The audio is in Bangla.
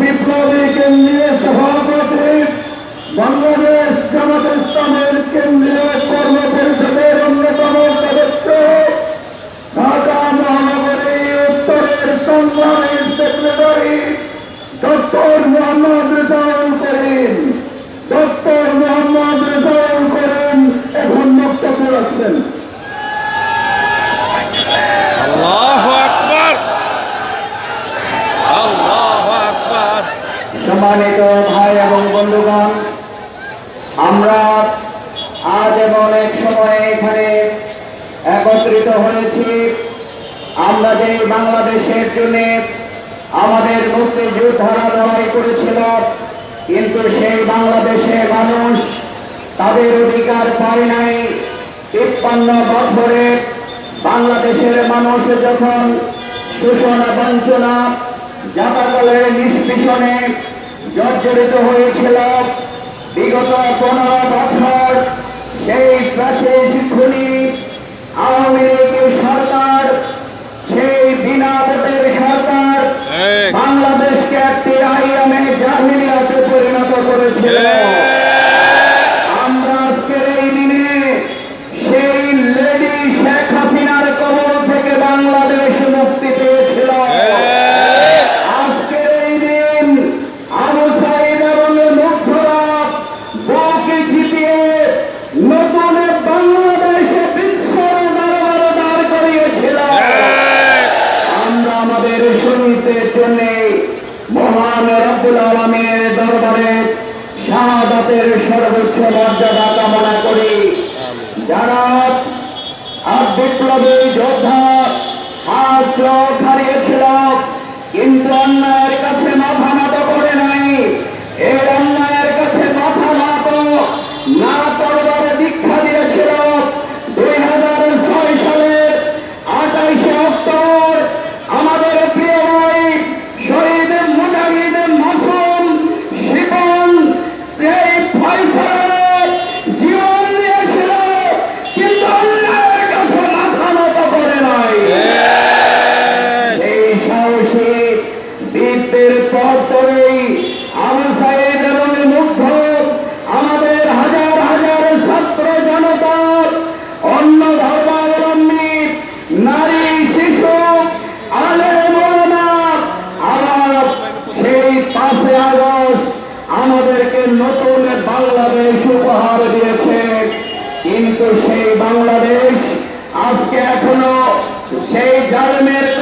বিপ্লবী কেন্দ্রীয় সভাপতি বাংলাদেশ জামাত ইসলামের কেন্দ্রীয় সম্মানিত ভাই এবং বন্ধুগণ, আমরা আজ এমন এক সময়ে এখানে একত্রিত হয়েছি। আমরা যে বাংলাদেশের জন্য আমাদের মুক্তিযোদ্ধারা লড়াই করেছিল, কিন্তু সেই বাংলাদেশের মানুষ তাদের অধিকার পায় নাই। তিপ্পান্ন বছরে বাংলাদেশের মানুষ যখন শোষণ, বঞ্চনা জাতাকলের নিষ্পিষণে জর্জরিত হয়েছিল। বিগত পনেরো বছর সেই খুনি আওয়ামী লীগের সরকার সেই বিনা ভোটের সরকার বাংলাদেশকে একটি আইএমএ জাহিলিয়াতে পরিণত করেছিল। শহীদদের জন্য মহান রব্বুল আলমের দরবারে শাহাদাতের সর্বোচ্চ মর্যাদা কামনা করি। যারা আর বিপ্লবী যোদ্ধা আর চোখ হারিয়েছিল, কিন্তু অন্যায়ের জালেমের